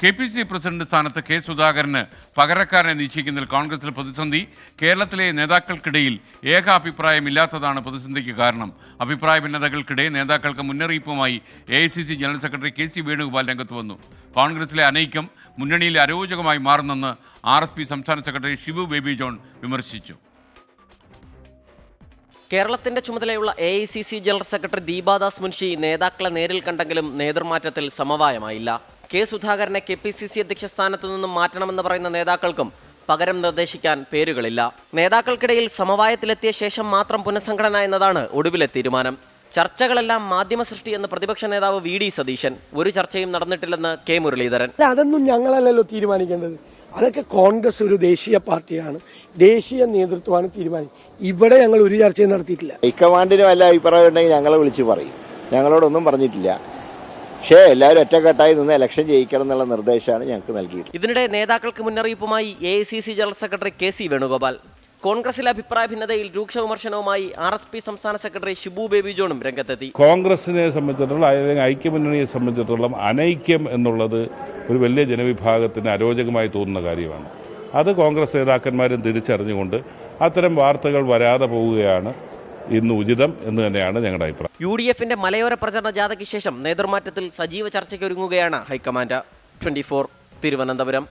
K P C president സ്ഥാനത്ത് K സുധാകരന് പകരക്കാരനെ നിശ്ചയിക്കുന്നതിൽ കോൺഗ്രസിൽ പ്രതിസന്ധി. കേരളത്തിലെ നേതാക്കൾക്കിടയിൽ ഏക അഭിപ്രായമില്ലാത്തതാണ് പ്രതിസന്ധിക്ക് കാരണം. അഭിപ്രായ ഭിന്നതകൾക്കിടെ നേതാക്കൾക്ക് മുന്നറിയിപ്പുമായി A general secretary K C Venugopal രംഗത്ത് വന്നു. കോൺഗ്രസിലെ അനൈക്യം മുന്നണിയിലെ അരോചകമായി മാറുന്നെന്ന് ആർ സംസ്ഥാന സെക്രട്ടറി ഷിബു ബേബി ജോൺ വിമർശിച്ചു. കേരളത്തിന്റെ ചുമതലയുള്ള A I C C general secretary Deepa Das Munshi നേതാക്കളെ നേരിൽ കണ്ടെങ്കിലും നേതൃമാറ്റത്തിൽ സമവായമായില്ല. കെ സുധാകരനെ കെ പി സി സി അധ്യക്ഷ സ്ഥാനത്തു നിന്നും മാറ്റണമെന്ന് പറയുന്ന നേതാക്കൾക്കും പകരം നിർദ്ദേശിക്കാൻ പേരുകളില്ല. നേതാക്കൾക്കിടയിൽ സമവായത്തിലെത്തിയ ശേഷം മാത്രം പുനഃസംഘടന എന്നതാണ് ഒടുവിലെ തീരുമാനം. ചർച്ചകളെല്ലാം മാധ്യമ സൃഷ്ടി എന്ന് പ്രതിപക്ഷ നേതാവ് വി ഡി സതീശൻ. ഒരു ചർച്ചയും നടന്നിട്ടില്ലെന്ന് കെ മുരളീധരൻ. അതൊന്നും ഞങ്ങളല്ലല്ലോ തീരുമാനിക്കേണ്ടത്. അതൊക്കെ കോൺഗ്രസ് ഒരു ദേശീയ പാർട്ടിയാണ്. ദേശീയ നേതൃത്വമാണ് തീരുമാനിക്കുന്നത്. ഇവിടെ ഞങ്ങൾ ഒരു ചർച്ചയും നടത്തിയിട്ടില്ല. ഹൈക്കമാൻഡിന് അല്ല അഭിപ്രായം ഉണ്ടെങ്കിൽ ഞങ്ങളെ വിളിച്ച് പറയും. ഞങ്ങളോടൊന്നും പറഞ്ഞിട്ടില്ല. പക്ഷേ എല്ലാവരും ഒറ്റക്കെട്ടായി നിന്ന് ഇലക്ഷൻ ജയിക്കണം എന്നുള്ള നിർദ്ദേശമാണ് ഞങ്ങൾക്ക് നൽകിയിട്ടുള്ളത്. ഇതിനിടെ നേതാക്കൾക്ക് മുന്നറിയിപ്പുമായി A C C general secretary K C Venugopal. കോൺഗ്രസിലെ അഭിപ്രായ ഭിന്നതയിൽ രൂക്ഷ വിമർശനവുമായി ആർ എസ് പി സംസ്ഥാന സെക്രട്ടറി ഷിബു ബേബി ജോണും രംഗത്തെത്തി. കോൺഗ്രസിനെ സംബന്ധിച്ചിടത്തോളം അല്ലെങ്കിൽ ഐക്യമുന്നണിയെ സംബന്ധിച്ചിടത്തോളം അനൈക്യം എന്നുള്ളത് ഒരു വലിയ ജനവിഭാഗത്തിന് അരോചകമായി തോന്നുന്ന കാര്യമാണ്. അത് കോൺഗ്രസ് നേതാക്കന്മാരും തിരിച്ചറിഞ്ഞുകൊണ്ട് അത്തരം വാർത്തകൾ വരാതെ പോവുകയാണ് ഇന്ന് ഉചിതം എന്ന് തന്നെയാണ് ഞങ്ങളുടെ അഭിപ്രായം. യു ഡി എഫിന്റെ മലയോര പ്രചരണ ജാഥയ്ക്ക് ശേഷം നേതൃമാറ്റത്തിൽ സജീവ ചർച്ചയ്ക്കൊരുങ്ങുകയാണ് ഹൈക്കമാൻഡ്. ട്വന്റി തിരുവനന്തപുരം.